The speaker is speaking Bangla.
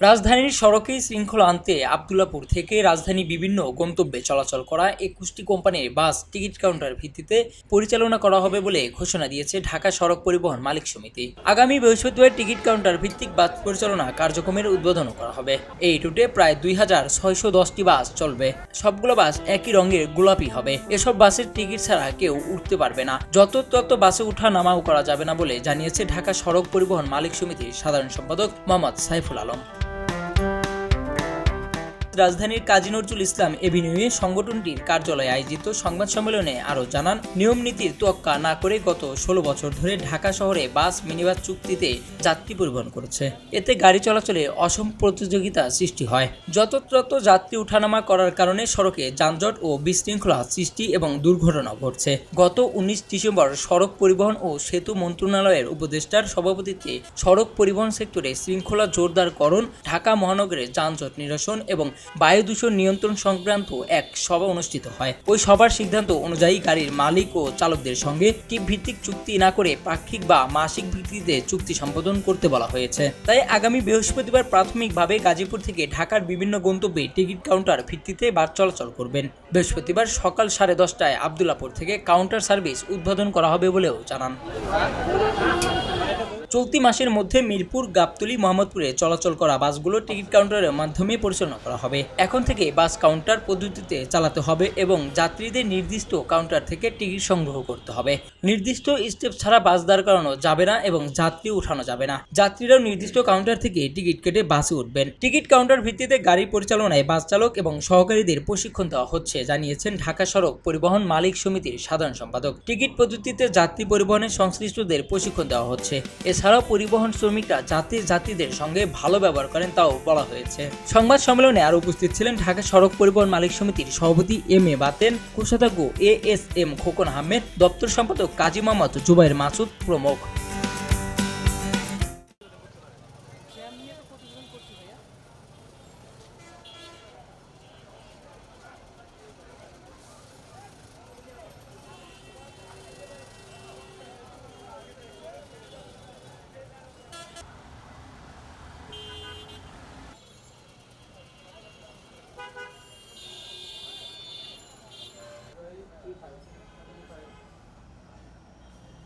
রাজধানীর সড়কে শৃঙ্খলা আনতে আবদুল্লাপুর থেকে রাজধানী বিভিন্ন গন্তব্যে চলাচল করা একুশটি কোম্পানির বাস, টিকিট কাউন্টার ভিত্তিতে পরিচালনা করা হবে বলে ঘোষণা দিয়েছে ঢাকা সড়ক পরিবহন মালিক সমিতি। আগামী বৃহস্পতিবার টিকিট কাউন্টার ভিত্তিক বাস পরিচালনা কার্যক্রমের উদ্বোধন করা হবে। এই রুটে প্রায় দুই হাজার ছয়শো দশটি বাস চলবে। সবগুলো বাস একই রঙের গোলাপি হবে। এসব বাসের টিকিট ছাড়া কেউ উঠতে পারবে না। যত তত বাসে উঠা নামাও করা যাবে না বলে জানিয়েছে ঢাকা সড়ক পরিবহন মালিক সমিতির সাধারণ সম্পাদক মোহাম্মদ সাইফুল আলম। রাজধানীর কাজী নজরুল ইসলাম এভিনিউয়ে সংগঠনটির কার্যালয়ে আয়োজিত সংবাদ সম্মেলনে আরও জানান, নিয়ম নীতির তোয়াক্কা না করে গত ষোলো বছর ধরে ঢাকা শহরে বাস, মিনিবাস চুক্তিতে যাত্রী পরিবহন করেছে। এতে গাড়ি চলাচলে অসম প্রতিযোগিতা সৃষ্টি হয়। যতত্রত যাত্রী উঠানামা করার কারণে সড়কে যানজট ও বিশৃঙ্খলা সৃষ্টি এবং দুর্ঘটনা ঘটছে। গত উনিশ ডিসেম্বর সড়ক পরিবহন ও সেতু মন্ত্রণালয়ের উপদেষ্টার সভাপতিত্বে সড়ক পরিবহন সেক্টরে শৃঙ্খলা জোরদারকরণ, ঢাকা মহানগরে যানজট নিরসন এবং বায়ু দূষণ নিয়ন্ত্রণ সংক্রান্ত এক সভা অনুষ্ঠিত হয়। ওই সভার সিদ্ধান্ত অনুযায়ী গাড়ির মালিক ও চালকদের সঙ্গে টিপ ভিত্তিক চুক্তি না করে পাক্ষিক বা মাসিক ভিত্তিতে চুক্তি সম্পাদন করতে বলা হয়েছে। তাই আগামী বৃহস্পতিবার প্রাথমিকভাবে গাজীপুর থেকে ঢাকার বিভিন্ন গন্তব্যে টিকিট কাউন্টার ভিত্তিতে বাস চলাচল করবেন। বৃহস্পতিবার সকাল সাড়ে দশটায় আবদুল্লাপুর থেকে কাউন্টার সার্ভিস উদ্বোধন করা হবে বলেও জানান। চলতি মাসের মধ্যে মিরপুর, গাবতলী, মোহাম্মদপুরে চলাচল করা বাসগুলো টিকিট কাউন্টারের মাধ্যমে পরিচালনা করা হবে। এখন থেকে বাস কাউন্টার পদ্ধতিতে চালাতে হবে এবং যাত্রীদের নির্দিষ্ট কাউন্টার থেকে টিকিট সংগ্রহ করতে হবে। নির্দিষ্ট স্টেপ ছাড়া বাস দাঁড় করানো যাবে না এবং যাত্রী উঠানো যাবে না। যাত্রীরাও নির্দিষ্ট কাউন্টার থেকে টিকিট কেটে বাসে উঠবেন। টিকিট কাউন্টার ভিত্তিতে গাড়ি পরিচালনায় বাস চালক এবং সহকারীদের প্রশিক্ষণ দেওয়া হচ্ছে, জানিয়েছেন ঢাকা সড়ক পরিবহন মালিক সমিতির সাধারণ সম্পাদক। টিকিট পদ্ধতিতে যাত্রী পরিবহনের সংশ্লিষ্টদের প্রশিক্ষণ দেওয়া হচ্ছে। এছাড়াও পরিবহন শ্রমিকরা জাতির যাত্রীদের সঙ্গে ভালো ব্যবহার করেন তাও বলা হয়েছে। সংবাদ সম্মেলনে আরও উপস্থিত ছিলেন ঢাকা সড়ক পরিবহন মালিক সমিতির সভাপতি এম এ বাতেন, কোষাধ্যক্ষ A S M Khokon Ahmed, দপ্তর সম্পাদক কাজী মোহাম্মদ জুবাইর মাসুদ প্রমুখ।